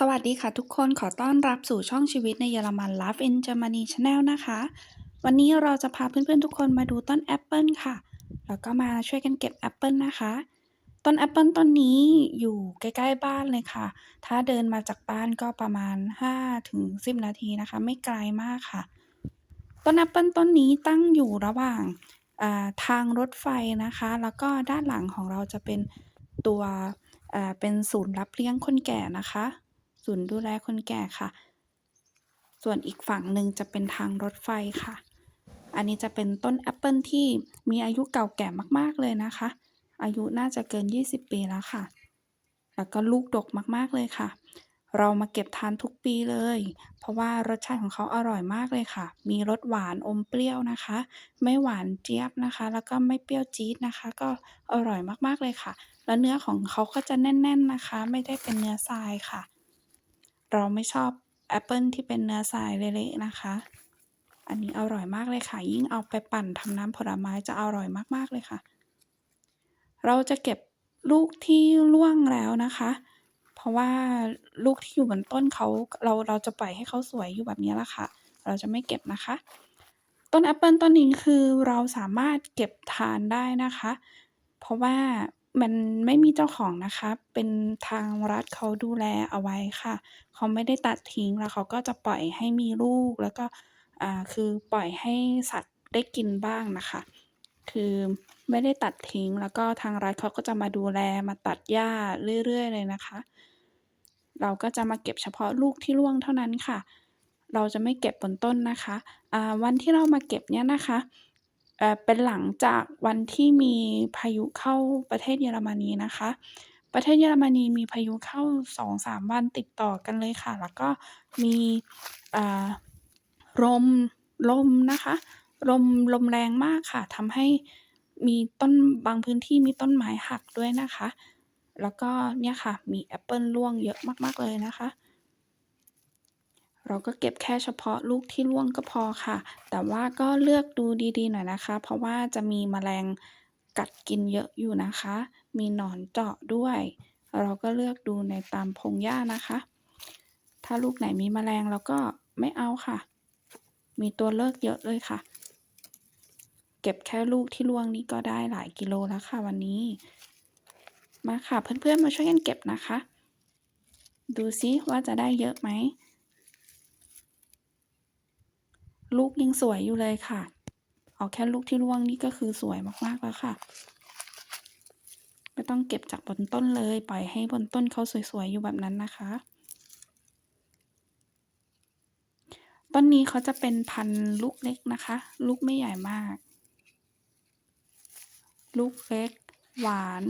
สวัสดีค่ะทุกคนขอต้อนรับสู่ช่องชีวิตในเยอรมัน Love in Germany Channel นะคะ วันนี้เราจะพาเพื่อนๆทุกคนมาดูต้นแอปเปิลค่ะ แล้วก็มาช่วยกันเก็บแอปเปิลนะคะ ต้นแอปเปิลต้นนี้อยู่ใกล้ๆบ้านเลยค่ะ ถ้าเดินมาจากบ้านก็ประมาณ 5-10 นาทีนะคะ ไม่ไกลมากค่ะ ต้นแอปเปิลต้นนี้ตั้งอยู่ระหว่างทางรถไฟนะคะ แล้วก็ด้านหลังของเราจะเป็นตัวเป็นศูนย์รับเลี้ยงคนแก่นะคะ ศูนย์ดูแลคนแก่ค่ะ ส่วนอีกฝั่งหนึ่งจะเป็นทางรถไฟค่ะ อันนี้จะเป็นต้นแอปเปิลที่มีอายุเก่าแก่มากๆเลยนะคะ อายุน่าจะเกิน 20 ปีแล้วค่ะ แล้วก็ลูกดกมากๆเลยค่ะ เรามาเก็บทานทุกปีเลย เพราะว่ารสชาติของเขาอร่อยมากเลยค่ะ มีรสหวานอมเปรี้ยวนะคะ ไม่หวานเจี๊ยบนะคะ แล้วก็ไม่เปรี้ยวจี๊ดนะคะ ก็อร่อยมากๆเลยค่ะแล้วเนื้อของเขาก็จะแน่น ๆนะคะ ไม่ได้เป็นเนื้อทรายค่ะ เราไม่ชอบแอปเปิลที่เป็นเนื้อทรายเละๆนะคะ อันนี้อร่อยมากเลยค่ะ ยิ่งเอาไปปั่นทำน้ำผลไม้จะอร่อยมากๆเลยค่ะ เราจะเก็บลูกที่ร่วงแล้วนะคะ เพราะว่าลูกที่อยู่บนต้นเขาเราเราจะปล่อยให้เขาสวยอยู่แบบนี้ละค่ะ เราจะไม่เก็บนะคะ ต้นแอปเปิลต้นนี้คือเราสามารถเก็บทานได้นะคะ เพราะว่า มันไม่มีเจ้าของนะคะ เป็นทางรัฐเขาดูแลเอาไว้ค่ะ เขาไม่ได้ตัดทิ้ง แล้วเขาก็จะปล่อยให้มีลูก แล้วก็ อ่า คือปล่อยให้สัตว์ได้กินบ้างนะคะ คือไม่ได้ตัดทิ้ง แล้วก็ทางรัฐเขาก็จะมาดูแล มาตัดหญ้าเรื่อย ๆ เลยนะคะ เราก็จะมาเก็บเฉพาะลูกที่ร่วงเท่านั้นค่ะ เราจะไม่เก็บบนต้นนะคะ อ่า วันที่เรามาเก็บเนี่ยนะคะ เอ่อ เป็นหลังจากวันที่มีพายุเข้าประเทศเยอรมนีนะคะ ประเทศเยอรมนีมีพายุเข้า 2-3 วันติดต่อกันเลยค่ะ แล้วก็มีอ่าลม ลมนะคะ ลม ลมแรงมากค่ะ ทำให้มีต้น บางพื้นที่มีต้นไม้หักด้วยนะคะ แล้วก็เนี่ยค่ะ มีแอปเปิลร่วงเยอะมาก ๆ เลยนะคะ เราก็เก็บแค่เฉพาะลูกที่ร่วงก็พอค่ะ แต่ว่าก็เลือกดูดีๆหน่อยนะคะ เพราะว่าจะมีแมลงกัดกินเยอะอยู่นะคะ มีหนอนเจาะด้วย เราก็เลือกดูในตามพงหญ้านะคะ ถ้าลูกไหนมีแมลงเราก็ไม่เอาค่ะ มีตัวเลือกเยอะเลยค่ะ เก็บแค่ลูกที่ร่วงนี่ก็ได้หลายกิโลแล้วค่ะวันนี้ มาค่ะเพื่อนๆมาช่วยกันเก็บนะคะ ดูซิว่าจะได้เยอะไหม ลูกยังสวยอยู่เลยค่ะ เอาแค่ลูกที่ร่วงนี่ก็คือสวยมากๆแล้วค่ะ ไม่ต้องเก็บจากบนต้นเลย ปล่อยให้บนต้นเขาสวยๆอยู่แบบนั้นนะคะ ต้นนี้เขาจะเป็นพันลูกเล็กนะคะ ลูกไม่ใหญ่มาก ลูกเล็ก หวาน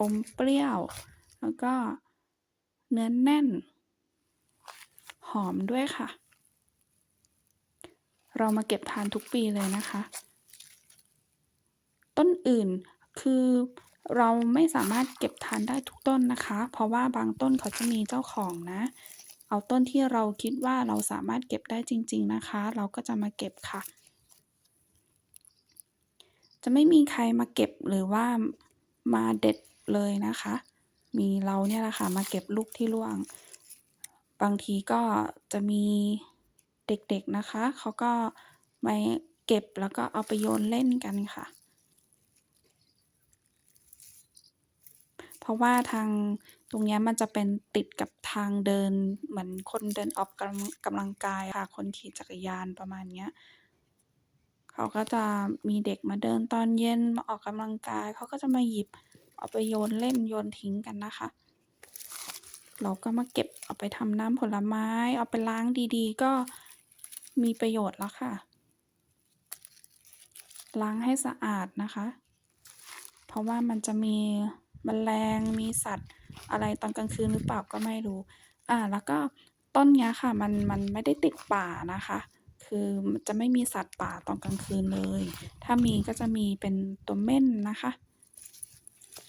อมเปรี้ยว แล้วก็เนื้อแน่น หอมด้วยค่ะ เรามาเก็บทานทุกปีเลยนะคะ ต้นอื่นคือเราไม่สามารถเก็บทานได้ทุกต้นนะคะ เพราะว่าบางต้นเขาจะมีเจ้าของนะ เอาต้นที่เราคิดว่าเราสามารถเก็บได้จริง ๆนะคะ เราก็จะมาเก็บค่ะ จะไม่มีใครมาเก็บหรือว่ามาเด็ดเลยนะคะ มีเราเนี่ยแหละค่ะมาเก็บลูกที่ร่วง บางทีก็จะมี เด็กๆนะคะ เขาก็มาเก็บแล้วก็เอาไปโยนเล่นกันค่ะ เพราะว่าทางตรงเนี้ยมันจะเป็นติดกับทางเดินเหมือนคนเดินออกกำกำลังกายค่ะ คนขี่จักรยานประมาณเนี้ยเขาก็จะมีเด็กมาเดินตอนเย็นมาออกกำลังกาย เขาก็จะมาหยิบเอาไปโยนเล่นโยนทิ้งกันนะคะ เราก็มาเก็บเอาไปทำน้ำผลไม้ เอาไปล้างดีๆ ก็ มีประโยชน์แล้วค่ะ ล้างให้สะอาดนะคะ เพราะว่ามันจะมีแมลงมีสัตว์ อะไรตอนกลางคืนหรือเปล่าก็ไม่รู้ อ่า แล้วก็ต้นเนี้ยค่ะ มันมันไม่ได้ติดป่านะคะ คือจะไม่มีสัตว์ป่าตอนกลางคืนเลย ถ้ามีก็จะมีเป็นตัวเม่นนะคะ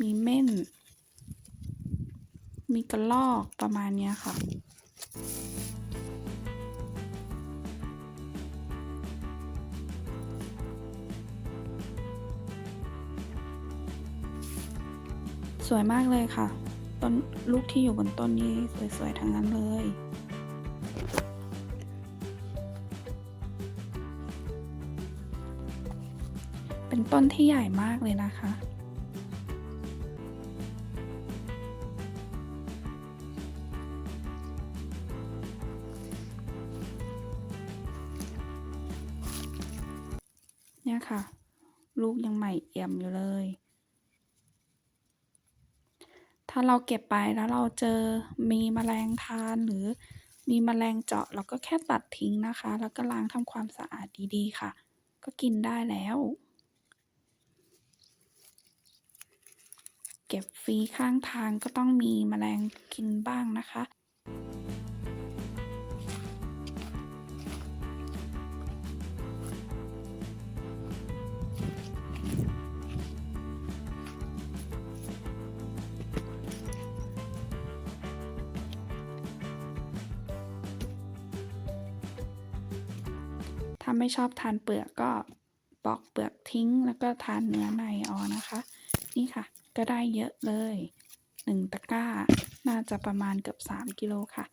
มีเม่น มีกระรอกประมาณเนี้ยค่ะ สวยมากเลยค่ะ ต้นลูกที่อยู่บนต้นนี้สวยๆทั้งนั้นเลยเป็นต้นที่ใหญ่มากเลยนะคะ เนี่ยค่ะ ลูกยังใหม่เอี่ยมอยู่เลย ถ้าเราเก็บไปแล้วเราเจอมีแมลงทานหรือมีแมลงเจาะเราก็แค่ตัดทิ้งนะคะ แล้วก็ล้างทำความสะอาดดีๆค่ะ ก็กินได้แล้ว เก็บฟรีข้างทางก็ต้องมีแมลงกินบ้างนะคะ ถ้าไม่ชอบทานเปลือกก็ปอกเปลือกทิ้ง แล้วก็ทานเนื้อในเอนะคะ นี่ค่ะ ก็ได้เยอะเลยหนึ่งตะกร้า น่าจะประมาณเกือบ 3 กิโลค่ะ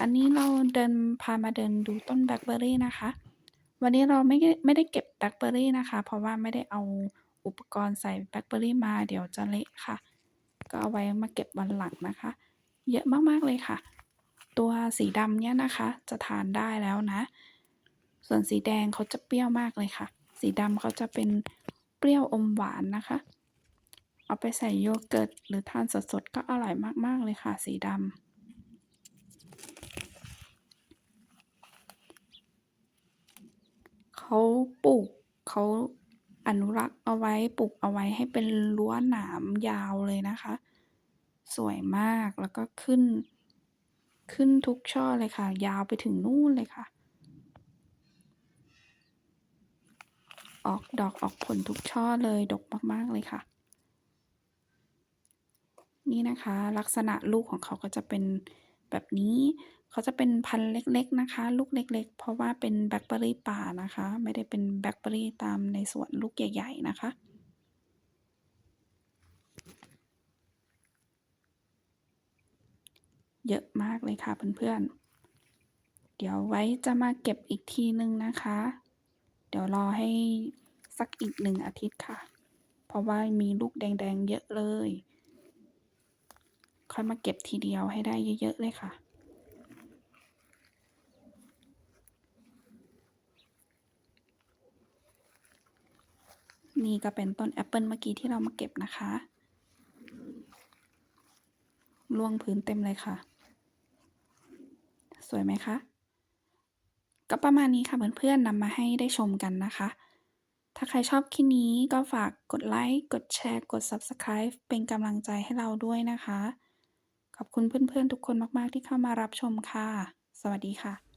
อันนี้เราเดินพามาเดินดูต้นแบล็คเบอร์รี่นะคะ วันนี้เราไม่ได้ไม่ได้เก็บแบล็คเบอร์รี่นะคะ เพราะว่าไม่ได้เอาอุปกรณ์ใส่แบล็คเบอร์รี่มาเดี๋ยวจะเละค่ะ ก็เอาไว้มาเก็บวันหลังนะคะ เยอะมากๆเลยค่ะ ตัวสีดำเนี่ยนะคะ จะทานได้แล้วนะ ส่วนสีแดงเขาจะเปรี้ยวมากเลยค่ะ สีดำเขาจะเป็นเปรี้ยวอมหวานนะคะ เอาไปใส่โยเกิร์ตหรือทานสดๆก็อร่อยมากๆเลยค่ะ สีดำเขาปลูกเขาอนุรักษ์เอาไว้ปลูกเอาไว้ให้เป็นรั้วหนามยาวเลยนะคะ สวยมากแล้วก็ขึ้น ขึ้นทุกช่อเลยค่ะ ยาวไปถึงนู่นเลยค่ะ ออกดอกออกผลทุกช่อเลยดกมาก ๆ เลยค่ะ นี่นะคะ ลักษณะลูกของเขาก็จะเป็นแบบนี้เขาจะเป็นพันธุ์เล็ก ๆ นะคะ ลูกเล็ก ๆ เพราะว่าเป็นแบล็คเบอร์รี่ป่านะคะ ไม่ได้เป็นแบล็คเบอร์รี่ตามในสวนลูกใหญ่ ๆ นะคะ เยอะมากเลยค่ะเพื่อนๆ เดี๋ยวไว้จะมาเก็บอีกทีนึงนะคะ เดี๋ยวรอให้สักอีกหนึ่งอาทิตย์ค่ะ เพราะว่ามีลูกแดงๆเยอะเลย ค่อยมาเก็บทีเดียวให้ได้เยอะๆเลยค่ะนี่ก็เป็นต้นแอปเปิลเมื่อกี้ที่เรามาเก็บนะคะ ล่วงพื้นเต็มเลยค่ะ สวยไหมคะ ก็ประมาณนี้ค่ะเพื่อนๆนำมาให้ได้ชมกันนะคะ ถ้าใครชอบคลิปนี้ก็ฝากกดไลค์กดแชร์กด Subscribe เป็นกำลังใจให้เราด้วยนะคะ ขอบคุณเพื่อนๆทุกคนมากๆที่เข้ามารับชมค่ะ สวัสดีค่ะ